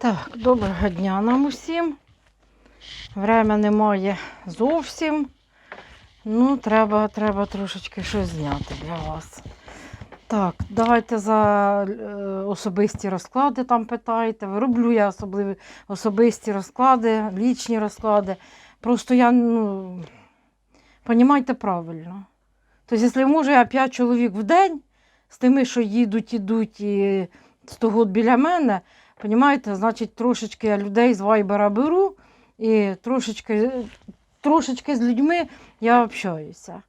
Так, доброго дня нам усім. Время немає зовсім. Ну, треба, треба трошечки щось зняти для вас. Так, давайте за е, особисті розклади там питаєте. Роблю я особливі особисті розклади, лічні розклади. Просто я, ну, понімайте правильно. Тобто, якщо можу, я 5 чоловік в день з тими, що їдуть, ідуть і 100 год біля мене, Понімаєте, значить, трошечки я людей з вайбера беру і трошечки, трошечки з людьми я общаюся.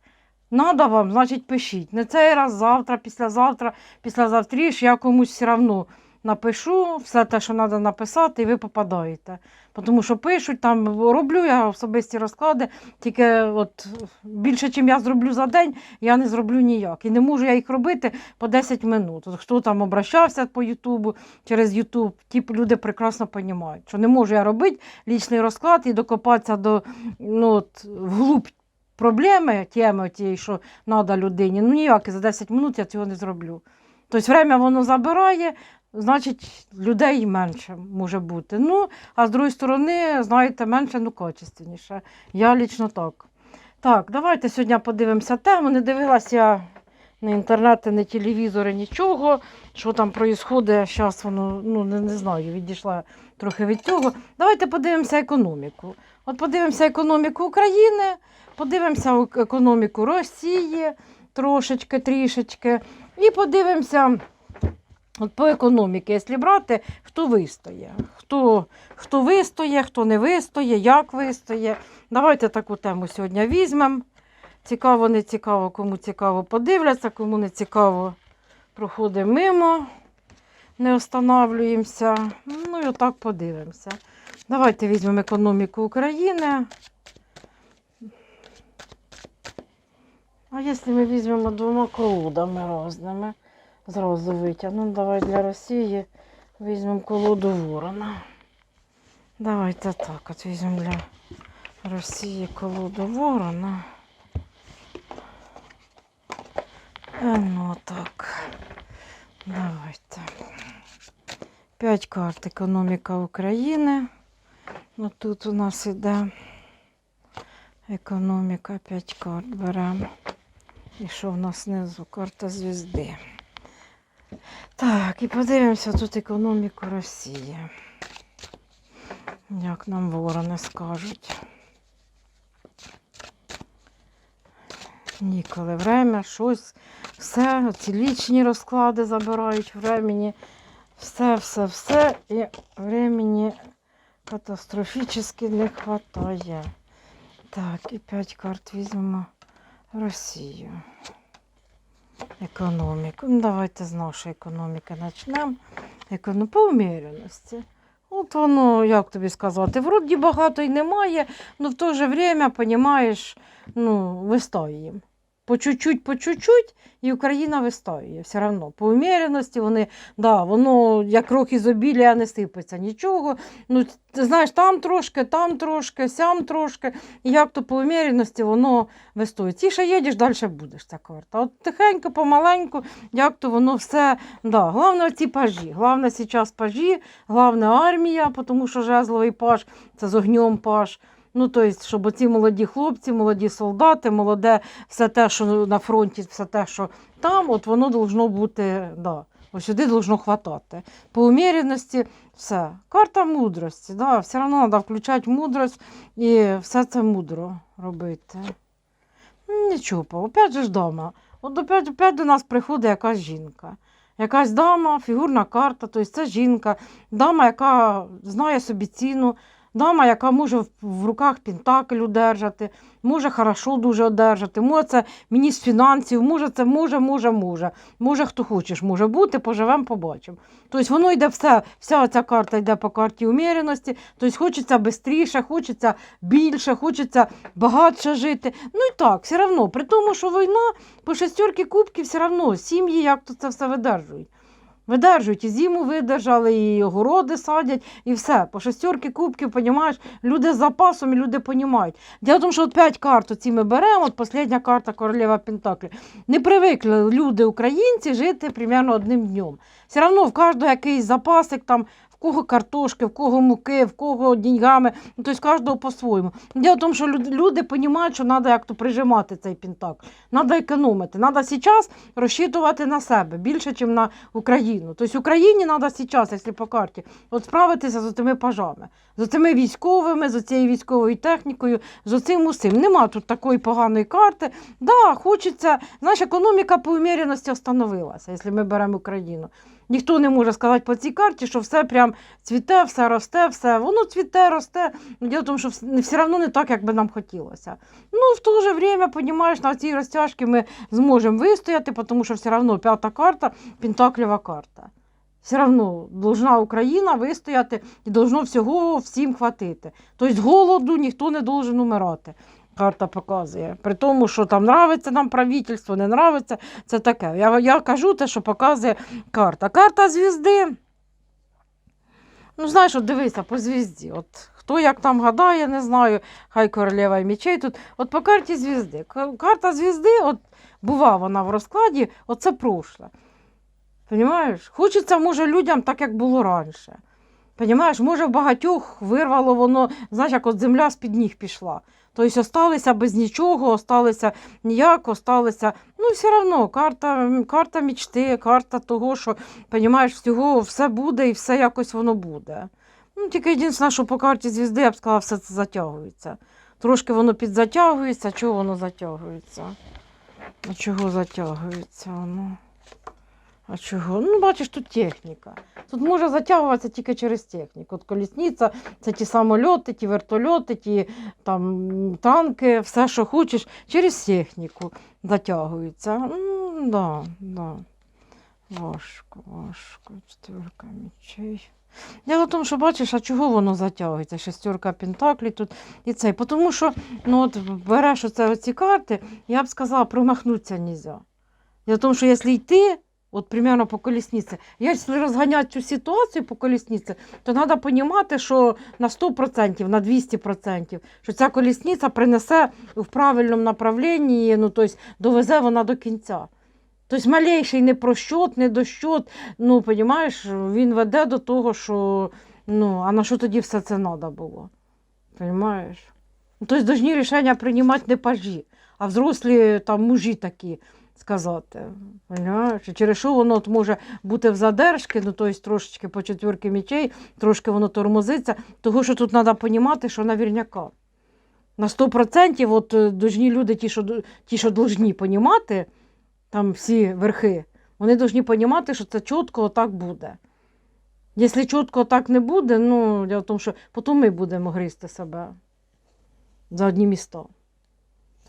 Надо вам, значить, пишіть. Не цей раз, завтра, післязавтра, післязавтріш я комусь все одно напишу все те, що треба написати, і ви попадаєте. Тому що пишуть, там роблю я особисті розклади, тільки от більше, ніж я зроблю за день, я не зроблю ніяк. І не можу я їх робити по 10 минут. От хто там обращався по Ютубу, через Ютуб, ті люди прекрасно розуміють, що не можу я робити лічний розклад і докопатися до ну, от, вглуб проблеми, теми тієї, що треба людині. Ну ніяк, за 10 минут я цього не зроблю. Тобто время воно забирає, значить, людей менше може бути. Ну, а з другої сторони, знаєте, менше, ну, качественніше. Я лічно так. Так, давайте сьогодні подивимося тему. Не дивилася на інтернети, на телевізори, нічого. Що там відбувається, зараз воно, ну, не, не знаю, відійшла трохи від цього. Давайте подивимося економіку. От подивимося економіку України, подивимося економіку Росії трошечки, трішечки. І подивимося от по економіці, якщо брати, хто вистоє. Хто, хто вистоє, хто не вистоє, як вистоє. Давайте таку тему сьогодні візьмемо. Цікаво, не цікаво, кому цікаво подивляться, кому не цікаво, проходимо мимо, не останавлюємося. Ну і отак подивимося. Давайте візьмемо економіку України. А якщо ми візьмемо двома колодами різними, зразу витягнемо. Давай для Росії візьмемо колоду ворона. Давайте так, от візьмемо для Росії колоду ворона. Ну так. Давайте. П'ять карт економіка України. Ну тут у нас іде економіка, п'ять карт беремо. І що в нас знизу? Карта звізди. Так, і подивимося тут економіку Росії. Як нам ворони скажуть. Ніколи время, щось, все, ці лічні розклади забирають времені. Все, все, все. І времени катастрофічно не вистачає. Так, і 5 карт візьмемо Росію. Економіку. Ну, давайте з нашої економіки почнемо. Економ... По уміряності. От воно, як тобі сказати, вроді багато й немає, але в то же время, розумієш, ну, вистоюємо. По чуть-чуть, по чуть-чуть, і Україна вистоює все одно. По уміряності вони, да, воно як рок ізобілія не сипеться нічого. Ну, ти знаєш, там трошки, там трошки, сям трошки. І як то по уміряності воно вистоює. Тіше їдеш, далі будеш ця карта. От тихенько, помаленьку, як то воно все. Да. Головне ці пажі. Головне зараз пажі, головне армія, тому що жезловий паж це з огнем паж. Ну, тобто, щоб оці молоді хлопці, молоді солдати, молоде, все те, що на фронті, все те, що там, от воно должно бути, да, ось сюди должно хватати. По уміряності все. Карта мудрості, да, все одно треба включати мудрость і все це мудро робити. Нічого, опять же ж дома. От опять, опять до нас приходить якась жінка. Якась дама, фігурна карта, тобто це жінка, дама, яка знає собі ціну, дама, яка може в, руках пентакль удержати, може хорошо дуже одержати, може це міністр фінансів, може це може, може, може. Може, хто хочеш, може бути, поживемо, побачимо. Тобто воно йде все, вся ця карта йде по карті уміреності, тобто хочеться швидше, хочеться більше, хочеться багатше жити. Ну і так, все одно, при тому, що війна по шестерки кубків все одно сім'ї як то це все видержують. Видержують, і зиму видержали, і огороди садять, і все. По шестерки кубків, понімаєш, люди з запасом і люди понімають. Діло в тому, що от п'ять карт оці ми беремо, от остання карта королева Пентаклі. Не привикли люди, українці, жити примерно одним днем. Все одно в кожного якийсь запасик, там, кого картошки, в кого муки, в кого деньгами. Тобто кожного по-своєму. Діло в тому, що люди, розуміють, що треба як то прижимати цей пентакль. Треба економити. Треба зараз розчитувати на себе більше, ніж на Україну. Тобто Україні треба зараз, якщо по карті, от справитися з цими пажами, з цими військовими, з цією військовою технікою, з цим усім. Нема тут такої поганої карти. Да, хочеться, знаєш, економіка по уміряності встановилася, якщо ми беремо Україну. Ніхто не може сказати по цій карті, що все прям цвіте, все росте, все. Воно цвіте, росте. Діло в тому, що все одно не так, як би нам хотілося. Ну, в то же время, розумієш, на цій розтяжці ми зможемо вистояти, тому що все одно п'ята карта пентаклєва карта. Все одно должна Україна вистояти і должно всього всім хватити. Тобто з голоду ніхто не должен умирати. Карта показує. При тому, що там нравиться нам правительство, не нравиться, це таке. Я, я кажу те, що показує карта. Карта звізди. Ну, знаєш, от дивися по звізді. От хто як там гадає, не знаю, хай королева і мечей тут. От по карті звізди. Карта звізди, от бува вона в розкладі, оце прошле. Понімаєш? Хочеться, може, людям так, як було раніше. Понімаєш, може, в багатьох вирвало воно, знаєш, як от земля з-під ніг пішла. Тобто осталися без нічого, осталися ніяк, осталися. Ну, все одно, карта, карта мічти, карта того, що, понімаєш, всього все буде і все якось воно буде. Ну, тільки єдине, що по карті звізди, я б сказала, все це затягується. Трошки воно підзатягується, чого воно затягується? Чого затягується воно? А чого? Ну, бачиш, тут техніка. Тут може затягуватися тільки через техніку. От колісниця, це ті самольоти, ті вертольоти, ті там, танки, все, що хочеш, через техніку затягується. Да, да. Важко, важко. Четверка мечей. Діло в тому, що бачиш, а чого воно затягується? Шестерка пентаклів тут і цей. Тому що ну, от, береш оце, оці карти, я б сказала, промахнутися не можна. Діло в тому, що якщо йти, от примерно по колісниці, якщо розганяти цю ситуацію по колісниці, то треба розуміти, що на 100%, на 200%, що ця колісниця принесе в правильному направленні, ну, тобто довезе вона до кінця. Тобто малейший не прощот, не дощот, ну, розумієш, він веде до того, що, ну, а на що тоді все це треба було? Розумієш? Тобто повинні рішення приймати не пажі, а взрослі там мужі такі сказати. Через що воно от може бути в задержки, ну тобто трошечки по четвірки мічей, трошки воно тормозиться, того що тут треба розуміти, що наверняка. На 100% от, е, люди, ті, що, ті, що должні розуміти, там всі верхи, вони повинні розуміти, що це чітко отак буде. Якщо чітко так не буде, ну, діло в тому, що потім ми будемо гризти себе за одні міста.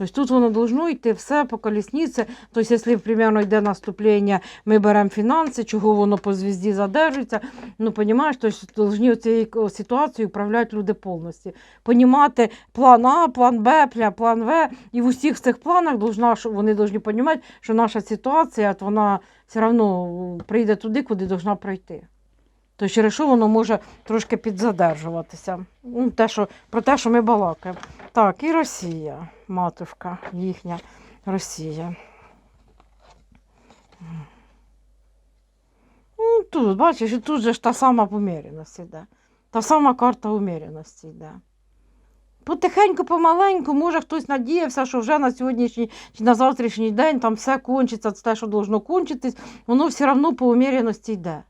Тобто тут воно должно йти все по колісниці. Тобто, якщо, примерно, йде наступлення, ми беремо фінанси, чого воно по звізді задержується. Ну, розумієш, тобто, повинні цією ситуацією управляти люди повністю. Понімати план А, план Б, план В. І в усіх цих планах должна, вони повинні розуміти, що наша ситуація, вона все одно прийде туди, куди повинна пройти. Тобто, через що воно може трошки підзадержуватися. Ну, те, що, про те, що ми балакаємо. Так, і Росія, матушка їхня Росія. Ну, тут, бачиш, і тут же ж та сама поміряність йде. Та сама карта уміряності йде. Потихеньку, помаленьку, може хтось надіявся, що вже на сьогоднішній чи на завтрашній день там все кончиться, це те, що должно кончитись, воно все одно по уміряності йде.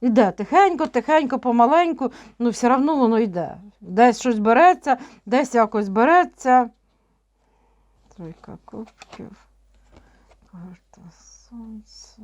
Іде тихенько, тихенько, помаленьку, ну все одно воно йде. Десь щось береться, десь якось береться. Тройка кубків. Карта сонця.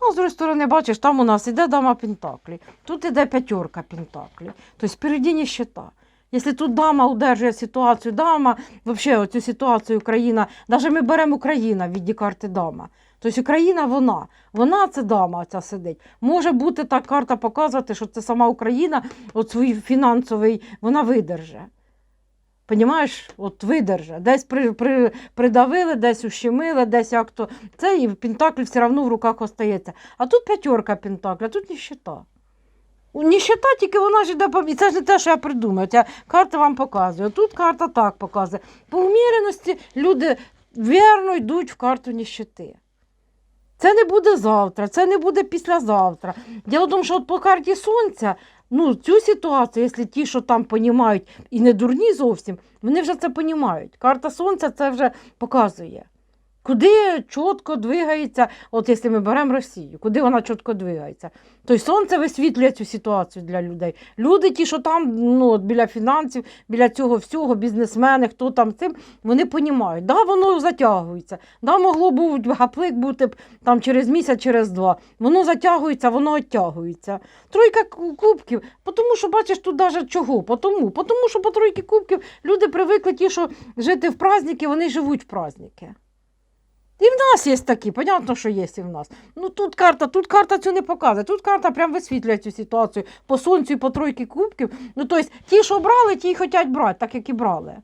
Ну, з другої сторони, бачиш, там у нас іде дама Пентаклі, тут іде п'ятерка Пентаклі. Тобто впереді ніщета. Якщо тут дама удержує ситуацію, дама, взагалі оцю ситуацію Україна, навіть ми беремо Україна в віді карти дама. Тобто Україна вона, вона це дама ця сидить. Може бути так карта показувати, що це сама Україна, от свій фінансовий, вона видерже. Понімаєш, от видерже. Десь при, при, придавили, десь ущемили, десь як то. Це і Пентакль все одно в руках остається. А тут п'ятерка Пентакля, тут ніщета. У Ніщета тільки вона ж йде по. І це ж не те, що я придумаю. Ця карта вам показує. Тут карта так показує. По уміреності люди вірно йдуть в карту ніщети. Це не буде завтра, це не буде післязавтра. Діло в тому, що от по карті сонця, ну, цю ситуацію, якщо ті, що там понімають, і не дурні зовсім, вони вже це понімають. Карта сонця це вже показує. Куди чітко двигається, от якщо ми беремо Росію, куди вона чітко двигається. То й сонце висвітлює цю ситуацію для людей. Люди, ті, що там ну, от біля фінансів, біля цього всього, бізнесмени, хто там цим, вони понімають. Да, воно затягується. Да, могло бути гаплик бути там через місяць, через два. Воно затягується, воно оттягується. Тройка кубків, тому що бачиш тут навіть чого? Потому, тому що по тройки кубків люди привикли ті, що жити в праздники, вони живуть в праздники. І в нас є такі, понятно, що є і в нас. Ну тут карта, тут карта цю не показує. Тут карта прям висвітлює цю ситуацію по сонцю і по тройки кубків. Ну, тобто, ті, що брали, ті й хочуть брати, так як і брали.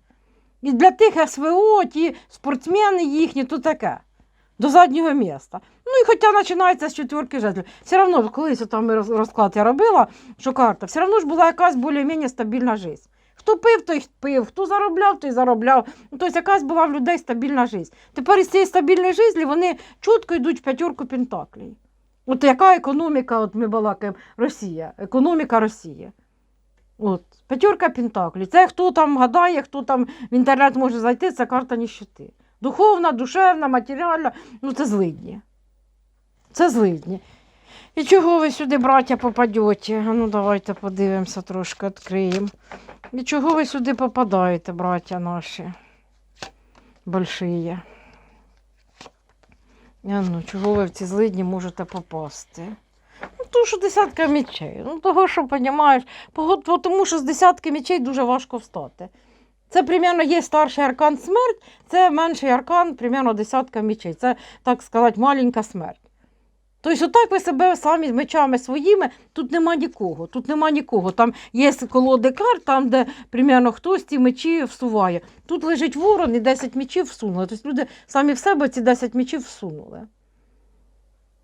І для тих СВО, ті спортсмени їхні, то таке. До заднього міста. Ну і хоча починається з четверки жезлів. Все одно, колись там розклад я робила, що карта, все одно ж була якась більш-менш стабільна життя. Хто пив, той пив, хто заробляв, той заробляв. Ну, тобто якась була в людей стабільна життя. Тепер із цієї стабільної житті вони чітко йдуть в п'ятерку пентаклей. От яка економіка, от ми балакаємо, Росія, економіка Росії. От, п'ятерка пентаклей. Це хто там гадає, хто там в інтернет може зайти, це карта ніщити. Духовна, душевна, матеріальна, ну це злидні. Це злидні. І чого ви сюди, браття, попадете? Ну давайте подивимося, трошки відкриємо. І чого ви сюди попадаєте, браття наші? Большие. А ну, чого ви в ці злидні можете попасти? Ну, тому що десятка мечей. Ну, того, що, розумієш, тому що з десятки мечей дуже важко встати. Це, примерно, є старший аркан смерть, це менший аркан, примерно десятка мечей. Це, так сказати, маленька смерть. Тобто, отак ви себе самі мечами своїми, тут нема нікого, тут нема нікого. Там є колоди карт, там, де примерно хтось ці мечі всуває. Тут лежить ворон і 10 мечів всунули. Тобто люди самі в себе ці 10 мечів всунули.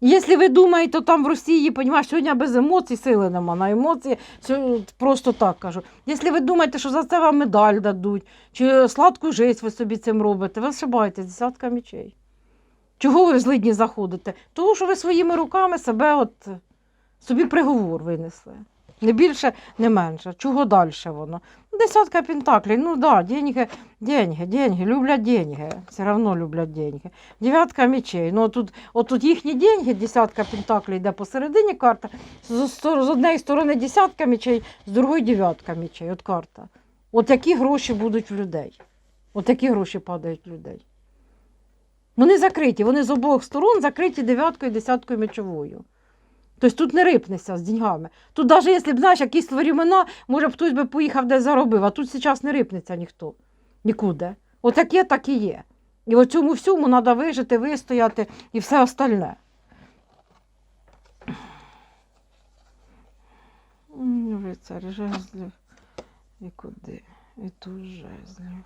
Якщо ви думаєте, там в Росії, понімаєш, сьогодні без емоцій сили нема, на емоції просто так кажу. Якщо ви думаєте, що за це вам медаль дадуть, чи сладку життя ви собі цим робите, ви ошибаєтесь, десятка мечей. Чого ви в злидні заходите? Того, що ви своїми руками себе от собі приговор винесли. Не більше, не менше. Чого далі воно? Десятка пентаклей, ну да, деньги, деньги, деньги, люблять деньги. Все одно люблять деньги. Дев'ятка мечей. Ну, тут, от тут їхні деньги, десятка пентаклей йде посередині карта. З, з, з однієї сторони десятка мечей, з другої дев'ятка мечей. От карта. От які гроші будуть в людей. От які гроші падають в людей. Вони закриті, вони з обох сторон закриті дев'яткою десяткою мечовою. Тобто тут не рипнешся з деньгами. Тут, навіть якщо б знаєш, якісь времена, може б хтось би поїхав десь заробив, а тут зараз не рипнеться ніхто. Нікуди. От є, так і є. І в цьому всьому треба вижити, вистояти і все остальне. М, Рицар жезлів. І куди? І тут жезлів.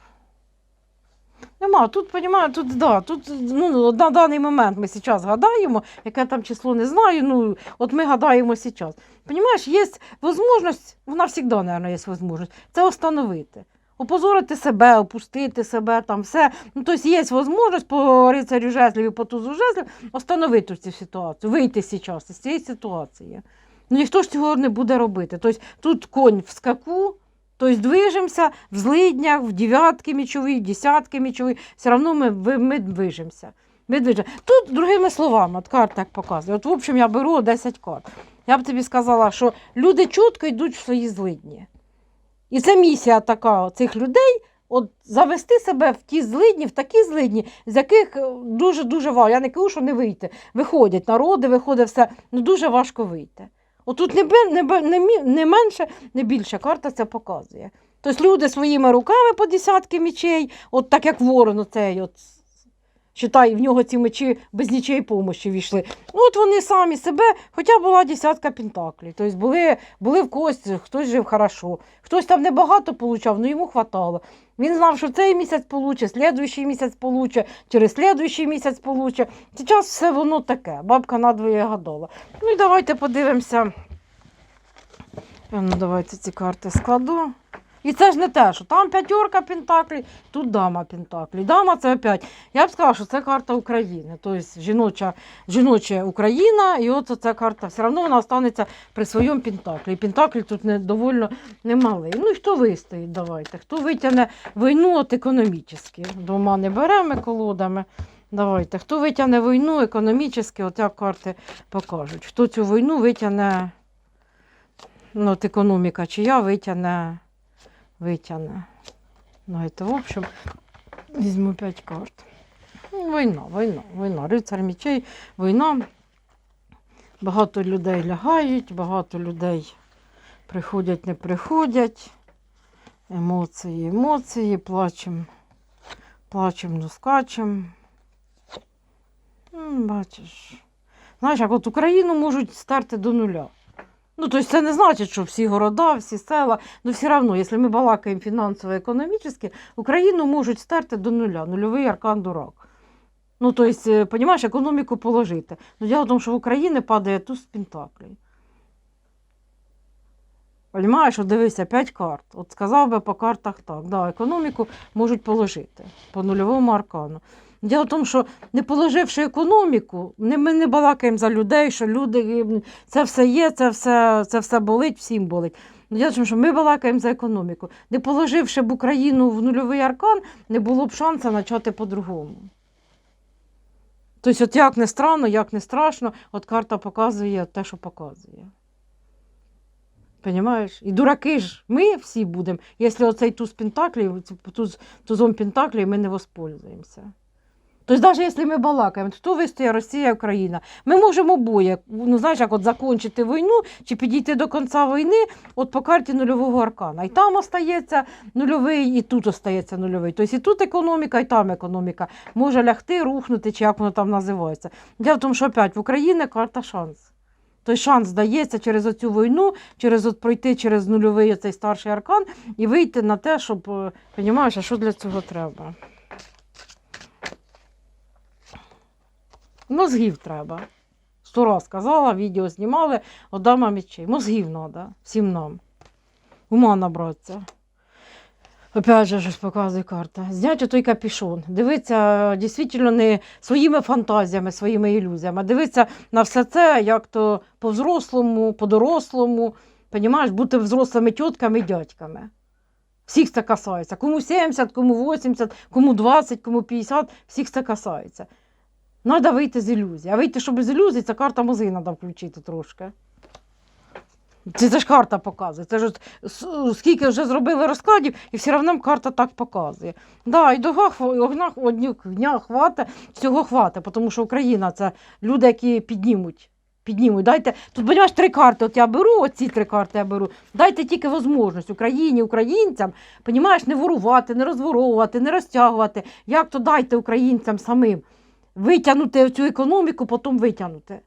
Нема, тут, понімаю, тут, да, тут ну, на даний момент ми зараз гадаємо, яке там число не знаю, ну, от ми гадаємо зараз. Понімаєш, є можливість, вона завжди, мабуть, є можливість, це остановити. Опозорити себе, опустити себе, там все. Ну, тобто є можливість по рицарю жезлів і по тузу жезлів остановити цю ситуацію, вийти зараз із цієї ситуації. Ну, ніхто ж цього не буде робити. Тобто тут конь в скаку, Тобто движемося в злиднях, в дев'ятки мічові, в десятки мічові, все одно ми, ми движемося. Ми движемо. Тут, другими словами, от карта так показує. От, в общем, я беру 10 карт. Я б тобі сказала, що люди чітко йдуть в свої злидні. І це місія така цих людей. От завести себе в ті злидні, в такі злидні, з яких е, дуже-дуже важко. Я не кажу, що не вийти. Виходять народи, виходить все, ну дуже важко вийти. Отут не, не, не, не менше, не більше карта це показує. Тобто люди своїми руками по десятки мічей, от так як ворон оцей, от, Считай, в нього ці мечі без нічої помощі війшли. Ну, от вони самі себе, хоча була десятка пентаклів. Тобто були, були в когось, хтось жив хорошо, хтось там небагато получав, але йому хватало. Він знав, що цей місяць получе, слідуючий місяць получе, через слідуючий місяць получе. Зараз все воно таке. Бабка надвоє гадала. Ну і давайте подивимося. Ну, давайте ці карти складу. І це ж не те, що там п'ятерка пентаклей, тут дама пентаклей. Дама це опять. Я б сказала, що це карта України. Тобто жіноча, жіноча Україна, і от ця карта. Все одно вона останеться при своєму пентаклі. І пентакль тут не, доволі немалий. Ну і хто вистоїть, давайте. Хто витягне війну от економічно. Двома не беремо колодами. Давайте. Хто витягне війну економічно, от як карти покажуть. Хто цю війну витягне, ну, от економіка, чия витягне, витягне. Давайте, в общем, візьму 5 карт. Ну, Війна, війна, війна. Рицар мечей, війна. Багато людей лягають, багато людей приходять, не приходять. Емоції, емоції, плачем, плачем, ну скачем. Бачиш. Знаєш, як от Україну можуть стерти до нуля. Ну, тобто це не значить, що всі города, всі села, ну все одно, якщо ми балакаємо фінансово-економічно, Україну можуть стерти до нуля, нульовий аркан дурак. Ну, тобто, розумієш, економіку положити. Ну, діло в тому, що в Україні падає туз пентаклей. Понимаєш, от дивися, 5 карт. От сказав би по картах так. Да, економіку можуть положити по нульовому аркану. Діло в тому, що не положивши економіку, ми не балакаємо за людей, що люди. Це все є, це все, це все болить, всім болить. Діло в тому, що ми балакаємо за економіку. Не положивши б Україну в нульовий аркан, не було б шансу почати по-другому. Тобто, от як не странно, як не страшно, от карта показує те, що показує. Понимаєш? І дураки ж ми всі будемо, якщо оцей туз пентаклів, туз, тузом пентаклів ми не воспользуємося. Тобто, навіть якщо ми балакаємо, то вистоїть Росія, Україна. Ми можемо обоє, ну знаєш, як от закінчити війну чи підійти до кінця війни от по карті нульового аркана. І там остається нульовий, і тут остається нульовий. Тобто і тут економіка, і там економіка може лягти, рухнути, чи як воно там називається. Діло в тому, що опять в Україні карта шанс. Той шанс дається через оцю війну, через от пройти через нульовий цей старший аркан і вийти на те, щоб, е, розумієш, а що для цього треба. Мозгів треба. Сто раз казала, відео знімали, отдама мечей. Мозгів треба всім нам. Ума набратися. Опять же, щось показує карта. Зняти той капюшон. Дивитися дійсно не своїми фантазіями, своїми ілюзіями, дивитися на все це, як то по-взрослому, по-дорослому. Понімаєш, бути взрослими тітками і дядьками. Всіх це касається. Кому 70, кому 80, кому 20, кому 50, всіх це касається. Треба вийти з ілюзії. А вийти, щоб з ілюзій, це карта мозги треба включити трошки. Це, це ж карта показує. Це ж скільки вже зробили розкладів, і все одно карта так показує. Да, і до огня дня хватить, всього хватить, тому що Україна це люди, які піднімуть. Піднімуть. Дайте, тут, розумієш, три карти. От я беру, оці три карти я беру. Дайте тільки можливість Україні, українцям, понімаєш, не ворувати, не розворовувати, не розтягувати. Як то дайте українцям самим витягнути цю економіку, потім витягнути.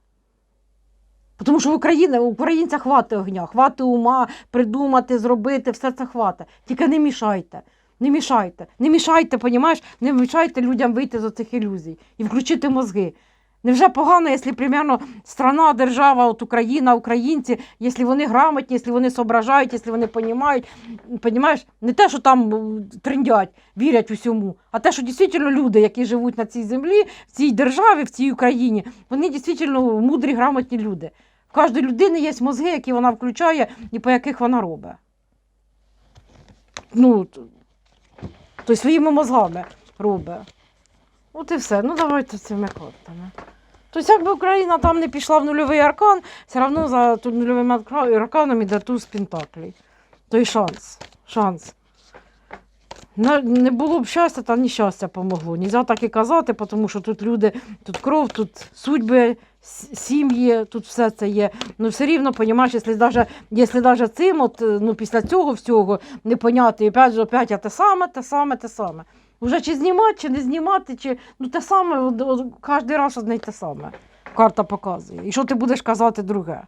Тому що в Україні, в українця хватить огня, хватить ума, придумати, зробити, все це хватить. Тільки не мішайте. Не мішайте. Не мішайте, понімаєш? Не мішайте людям вийти з цих ілюзій і включити мозги. Невже погано, якщо примерно страна, держава, от Україна, українці, якщо вони грамотні, якщо вони соображають, якщо вони розуміють, понімаєш, не те, що там м, триндять, вірять усьому, а те, що дійсно люди, які живуть на цій землі, в цій державі, в цій Україні, вони дійсно мудрі, грамотні люди. В кожної людини є мозги, які вона включає і по яких вона робить. Ну, т- тобто своїми мозгами робить. От і все. Ну давайте цими картами. Тобто, якби Україна там не пішла в нульовий аркан, все одно за нульовим арканом іде туз пентаклей. Той шанс. Шанс. Не було б щастя, та нещастя помогло. Нельзя так і казати, тому що тут люди, тут кров, тут судьби, сім'ї, тут все це є. Ну все рівно, розумієш, якщо даже, якщо даже цим, от, ну, після цього всього не поняти, і опять же, опять те саме, те саме, те саме. Уже чи знімати, чи не знімати, чи ну те саме, кожен раз одне й те саме. Карта показує. І що ти будеш казати друге?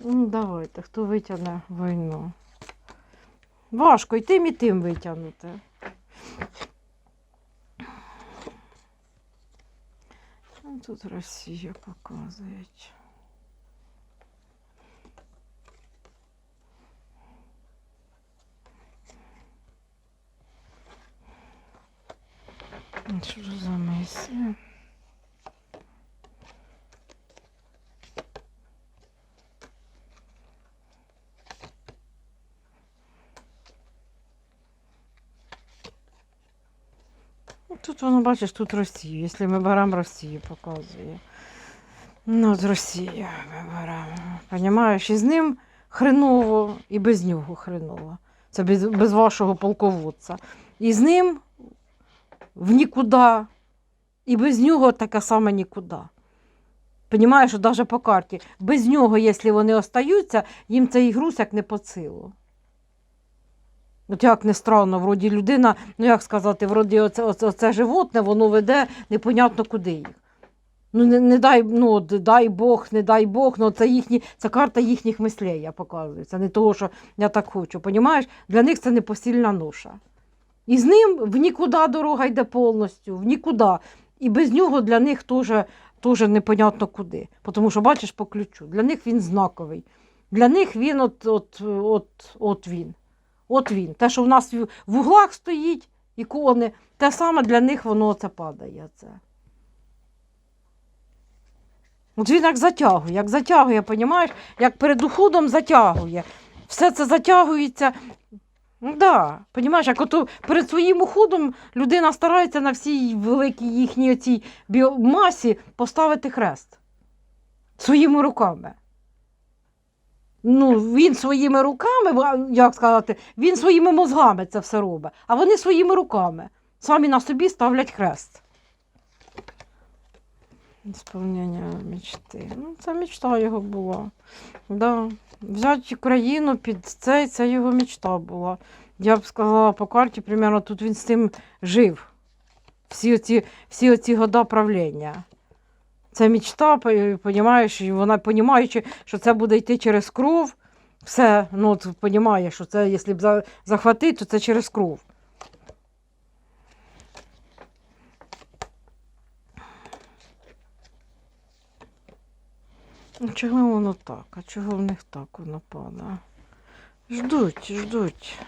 Ну, давайте, хто витягне війну? Важко і тим, і тим витягнути. Ну, Тут Росія показують. Що ж за мисія? Ну, Тут воно, бачиш, тут Росію. Якщо ми беремо Росію, показує. Ну, от Росію ми беремо. Понімаєш, і з ним хреново, і без нього хреново. Це без, без вашого полководця. І з ним в нікуди, і без нього таке саме нікуди. Понімаєш, що навіть по карті, без нього, якщо вони остаються, їм цей груз як не по силу. От як не странно, вроді людина, ну як сказати, вроді оце, оце, оце животне, воно веде непонятно куди їх. Ну, не, не дай, ну, дай Бог, не дай Бог, ну це їхні, це карта їхніх мислей, я показую. Це не того, що я так хочу. Понімаєш? Для них це непосильна ноша. І з ним в нікуди дорога йде повністю, в нікуди. І без нього для них теж, теж непонятно куди. Тому що, бачиш, по ключу. Для них він знаковий. Для них він от, от, от, от він. От він. Те, що в нас в углах стоїть, ікони, те саме для них воно це падає. Це. От він як затягує, як затягує, понімаєш, як перед уходом затягує. Все це затягується. Ну, да, понімаєш, як ото перед своїм уходом людина старається на всій великій їхній оцій біомасі поставити хрест своїми руками. Ну, він своїми руками, як сказати, він своїми мозгами це все робить, а вони своїми руками самі на собі ставлять хрест. Сповнення мечти. Ну, це мечта його була. Да. Взяти Україну під цей, це його мечта була. Я б сказала по карті, примерно тут він з цим жив. Всі оці, всі оці года правління. Це мечта, понімаєш, вона, понімаючи, що це буде йти через кров, все, ну, от, понімає, що це, якщо б захватити, то це через кров. Чого воно так? А чого в них так воно падає? Ждуть, ждуть.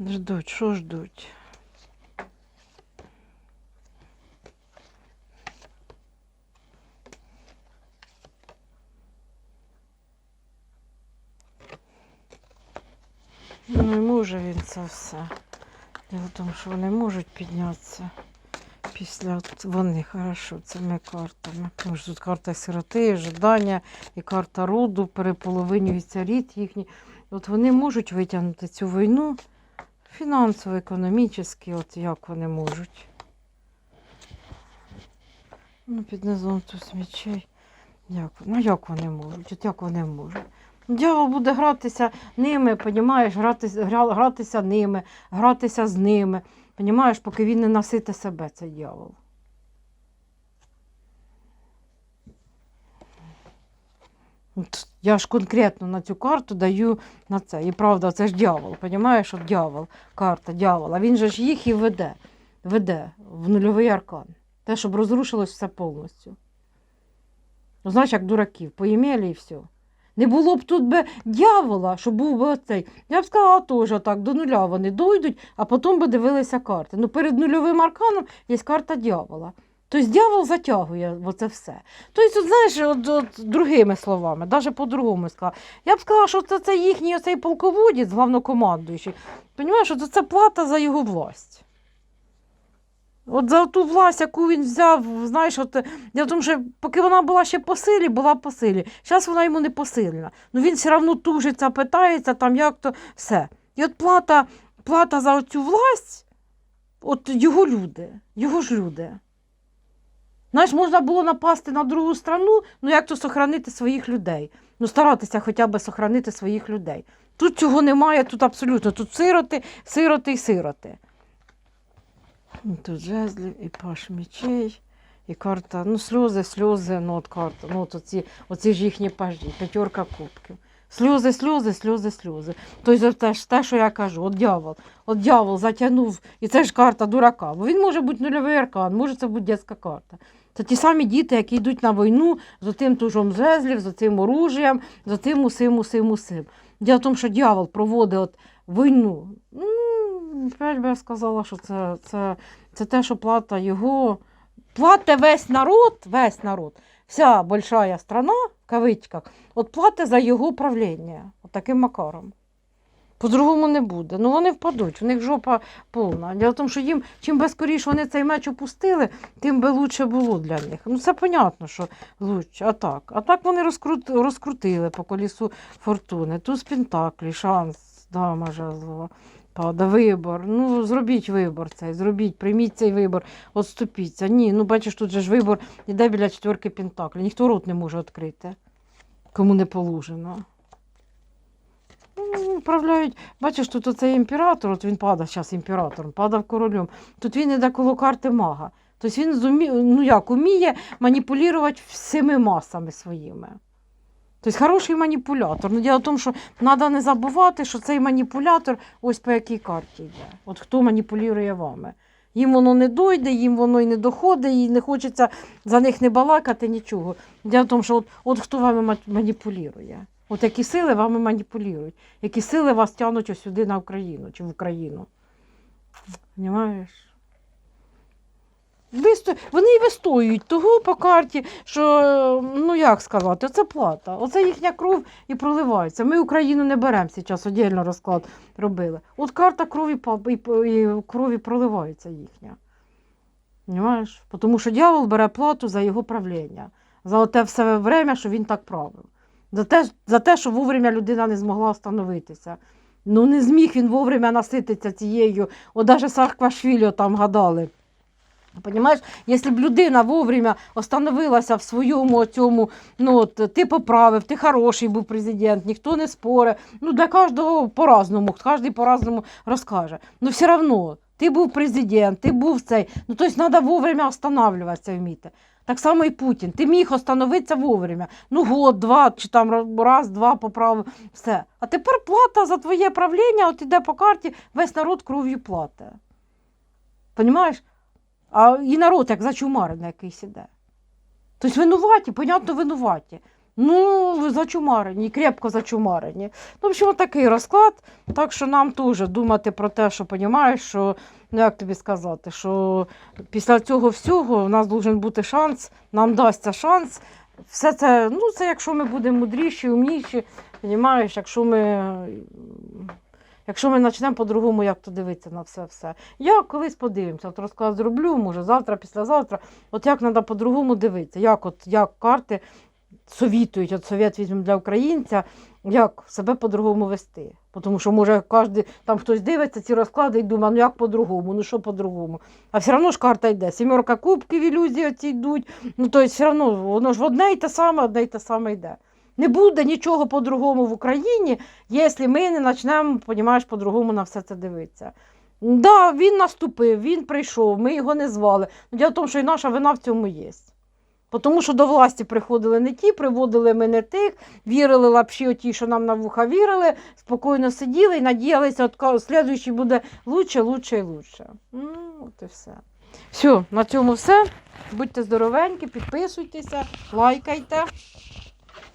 Ждуть, що ждуть? Ну, не може він це все. Діло в що вони можуть піднятися після вони, хорошо, цими картами. Тому що тут карта сироти, ожидання і карта роду, переполовинюється рід їхній. От вони можуть витягнути цю війну фінансово, економічно, от як вони можуть. Ну, під низом тут мечей. Як, ну як вони можуть? От як вони можуть? Дьявол буде гратися ними, понімаєш, гратися, гратися ними, гратися з ними. Понімаєш, поки він не насите себе, цей дьявол. От я ж конкретно на цю карту даю на це. І правда, це ж дьявол, понімаєш, от дьявол, карта дьявол. А він же ж їх і веде, веде в нульовий аркан. Те, щоб розрушилось все повністю. Ну, знаєш, як дураків, поїмели і все. Не було б тут би дьявола, щоб був би оцей. Я б сказала теж так, до нуля вони дойдуть, а потім би дивилися карти. Ну, перед нульовим арканом є карта дьявола. Тобто дьявол затягує оце все. Тобто, знаєш, от, от, другими словами, навіть по-другому сказала. Я б сказала, що це, це їхній оцей полководець, главнокомандуючий. Понімаєш, що це плата за його власть. От за ту власть, яку він взяв, знаєш, от, я тому, що поки вона була ще по силі, була по силі. Зараз вона йому не посильна. Ну він все одно тужиться, питається, там як то все. І от плата, плата за цю власть, от його люди, його ж люди. Знаєш, можна було напасти на другу страну, ну як то сохранити своїх людей. Ну, старатися хоча б сохранити своїх людей. Тут цього немає, тут абсолютно. Тут сироти, сироти і сироти. Ну, Тут жезлів і паш мечей, і карта, ну, сльози, сльози, ну, от карта, ну, от оці, оці ж їхні пажі, п'ятерка кубків. Сльози, сльози, сльози, сльози. Тобто те, те, що я кажу, от дьявол, от дьявол затягнув, і це ж карта дурака. Бо він може бути нульовий аркан, може це бути дитяча карта. Це ті самі діти, які йдуть на війну з тим тужом жезлів, з цим оружієм, з тим усим, усим, усим. Діло в тому, що дьявол проводить от війну. Опять би я сказала, що це, це, це те, що плата його. Плате весь народ, весь народ, вся большая страна, в кавичках, от плате за його правління. От таким макаром. По-другому не буде. Ну вони впадуть, в них жопа повна. Діло в що їм чим би скоріше вони цей меч опустили, тим би лучше було для них. Ну це понятно, що лучше. А так. А так вони розкрут... розкрутили по колісу фортуни. Туз Пентаклі, шанс, дама жезлова. Пада, вибор. Ну, зробіть вибор цей, зробіть, прийміть цей вибор, отступіться. Ні, ну бачиш, тут же ж вибор іде біля четверки Пентаклі. Ніхто рот не може відкрити, кому не положено. Ну, Управляють, бачиш, тут оцей імператор, от він падав зараз імператором, падав королем. Тут він іде коло карти мага. Тобто він зумі... ну як, уміє маніпулювати всіми масами своїми. Тобто хороший маніпулятор. Ну, діло в тому, що треба не забувати, що цей маніпулятор ось по якій карті йде. От хто маніпулює вами. Їм воно не дойде, їм воно і не доходить, і не хочеться за них не балакати, нічого. Діло в тому, що от, от хто вами ма- маніпулює. От які сили вами маніпулюють, які сили вас тягнуть сюди на Україну чи в Україну. Понімаєш? Висто... Вони і вистоюють того по карті, що, ну як сказати, це плата. Оце їхня кров і проливається. Ми Україну не беремо зараз, віддільно розклад робили. От карта крові, і, і крові проливається їхня. Понимаєш? Тому що дьявол бере плату за його правління, за те все время, що він так правив. За те, за те, що вовремя людина не змогла встановитися. Ну не зміг він вовремя насититися цією, от навіть Саакашвілі там гадали. Понимаєш, якщо б людина вовремя остановилася в своєму цьому, ну от ти поправив, ти хороший був президент, ніхто не спорить. Ну для кожного по-разному, кожен по-разному розкаже. Ну все одно, ти був президент, ти був цей. Ну тобто треба вовремя останавливатися вміти. Так само і Путін. Ти міг остановитися вовремя. Ну, год, два, чи там раз, два поправив, все. А тепер плата за твоє правління, от іде по карті, весь народ кров'ю платить. Понімаєш? А і народ як зачумарений якийсь іде. Тобто винуваті, понятно, винуваті. Ну, зачумарені, крепко зачумарені. Ну, в общем, такий розклад. Так що нам теж думати про те, що розумієш, що, ну як тобі сказати, що після цього всього у нас должен бути шанс, нам дасться шанс. Все це, ну, це якщо ми будемо мудріші, умніші, розумієш, якщо ми. Якщо ми почнемо по-другому, як то дивитися на все все. Я колись подивимося, от розклад зроблю, може, завтра, післязавтра. От як треба по-другому дивитися, як от як карти совітують, от совет візьмемо для українця, як себе по-другому вести. Тому що, може, кожен, там хтось дивиться ці розклади і думає, ну як по-другому, ну що по-другому. А все одно ж карта йде. Сімерка кубків, ілюзії оці йдуть. Ну, тобто, все одно, воно ж одне й те саме, одне й те саме йде. Не буде нічого по-другому в Україні, якщо ми не почнемо, понімаєш, по-другому на все це дивитися. Да, він наступив, він прийшов, ми його не звали. Ну, Діло в тому, що і наша вина в цьому є. Тому що до власті приходили не ті, приводили ми не тих, вірили лапші оті, що нам на вуха вірили, спокійно сиділи і надіялися, от слідуючий буде лучше, лучше і лучше. Ну, от і все. Все, на цьому все. Будьте здоровенькі, підписуйтеся, лайкайте.